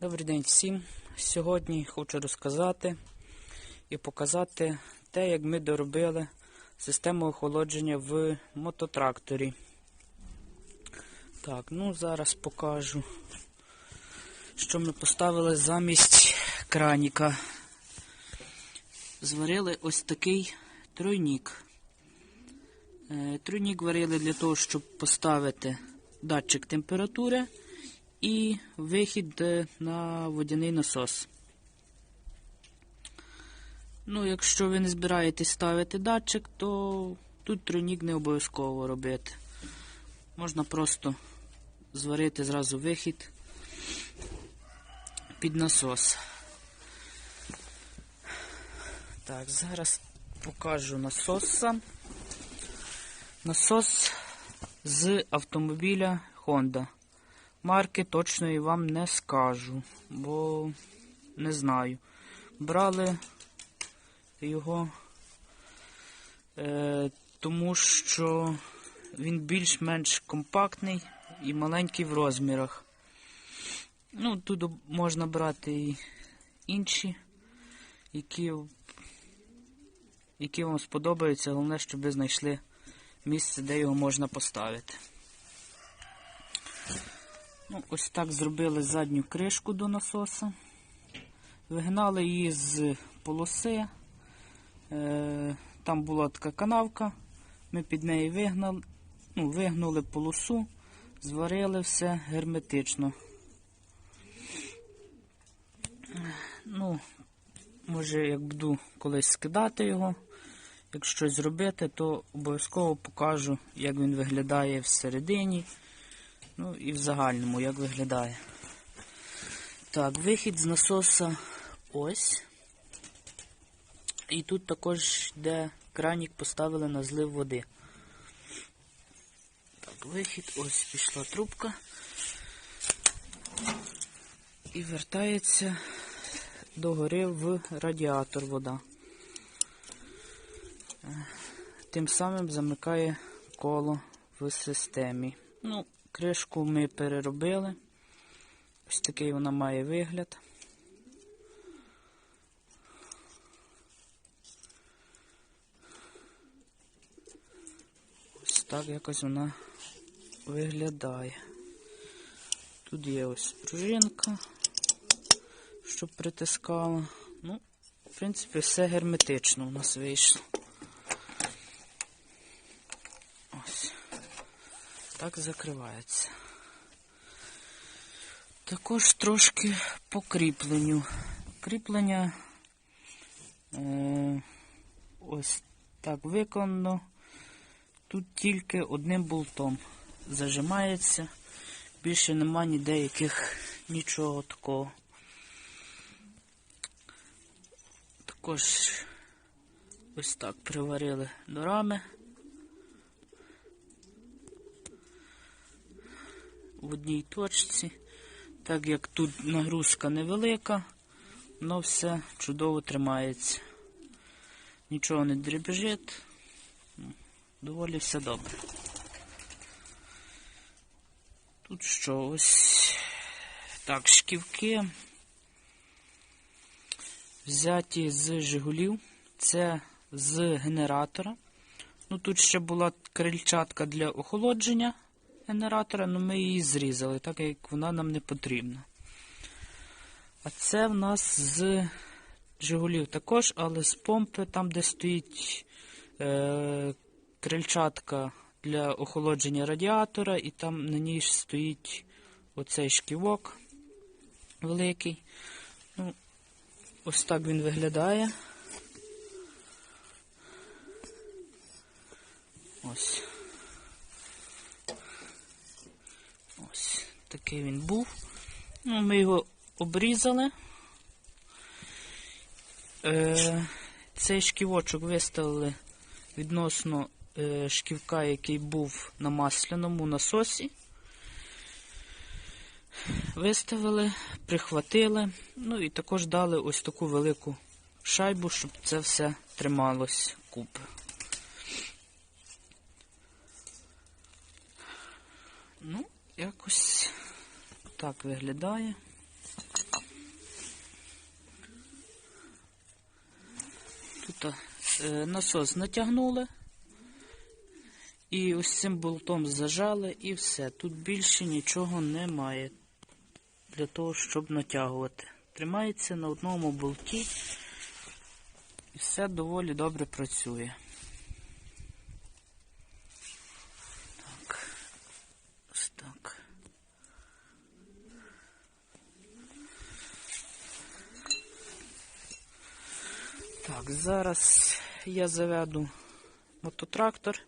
Добрий день всім. Сьогодні хочу розказати і показати те, як ми доробили систему охолодження в мототракторі. Так, ну зараз покажу, що ми поставили замість краніка. Зварили ось такий тройнік. Е, Тройнік варили для того, щоб поставити датчик температури і вихід е, на водяний насос. Ну, якщо ви не збираєтесь ставити датчик, то тут тройнік не обов'язково робити. Можна просто зварити зразу вихід під насос. Так, зараз покажу насос сам. Насос з автомобіля Honda. Марки точної вам не скажу, бо не знаю. Брали його, е, тому що він більш-менш компактний і маленький в розмірах. Ну, тут можна брати і інші, які, які вам сподобаються. Головне, щоб ви знайшли місце, де його можна поставити. Ну, Ось так зробили задню кришку до насоса. Вигнали її з полоси. Е, Там була така канавка. Ми під неї вигнали, ну, вигнули полосу, зварили все герметично. Ну, може, як буду колись скидати його, як щось зробити, то обов'язково покажу, як він виглядає всередині. Ну і в загальному, як виглядає. Так, вихід з насоса ось. І тут також йде кранік поставили на злив води. Так, вихід, ось пішла трубка. І вертається догори в радіатор вода. Тим самим замикає коло в системі. Ну, Кришку ми переробили. Ось такий вона має вигляд. Ось так якось вона виглядає. Тут є ось пружинка, щоб притискала. Ну, в принципі, все герметично у нас вийшло. Ось. Так закривається. Також трошки по кріпленню. Кріплення е, ось так виконано. Тут тільки одним болтом зажимається. Більше нема ніде яких нічого такого. Також ось так приварили до рами. В одній точці. Так як тут нагрузка невелика, воно все чудово тримається. Нічого не дребежить, доволі все добре. Тут що ось так, шківки взяті з Жигулів, це з генератора. Ну Тут ще була крильчатка для охолодження генератора, але ми її зрізали, так як вона нам не потрібна. А це в нас з Жигулів також, але з помпи, там, де стоїть е, крильчатка для охолодження радіатора, і там на ній стоїть оцей шківок великий. Ну, Ось так він виглядає. Ось. Ось такий він був. Ну, Ми його обрізали. Е, Цей шківочок виставили відносно е, шківка, який був на масляному насосі. Виставили, прихватили, ну і також дали ось таку велику шайбу, щоб це все трималось купи. Ну, якось так виглядає. Тут е, насос натягнули. І ось цим болтом зажали і все. Тут більше нічого немає для того, щоб натягувати. Тримається на одному болті і все доволі добре працює. Так, зараз я заведу мототрактор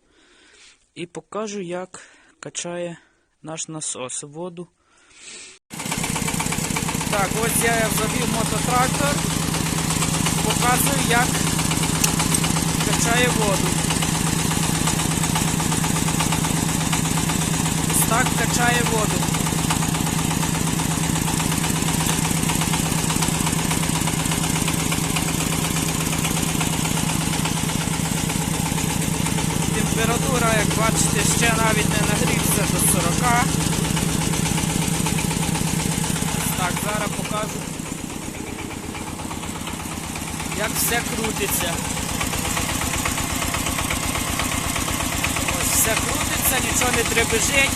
і покажу, як качає наш насос воду. Так, ось я завів мототрактор, показую, як качає воду. Ось так качає воду. Температура, як бачите, ще навіть не нагрівся до 40. Так, зараз покажу, як все крутиться. Ось все крутиться, нічого не требежить,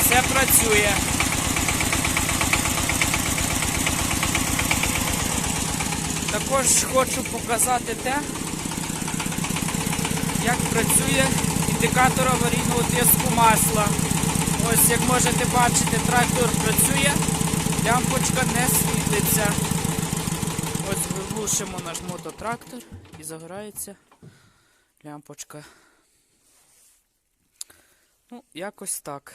все працює. Також хочу показати те, як працює індикатор аварійного тиску масла. Ось як можете бачити, трактор працює, лямпочка не світиться. Ось виглушимо наш мототрактор і загорається лямпочка. Ну, якось так.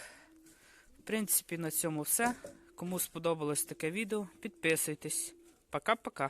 В принципі, на цьому все. Кому сподобалось таке відео, підписуйтесь. Пока-пока.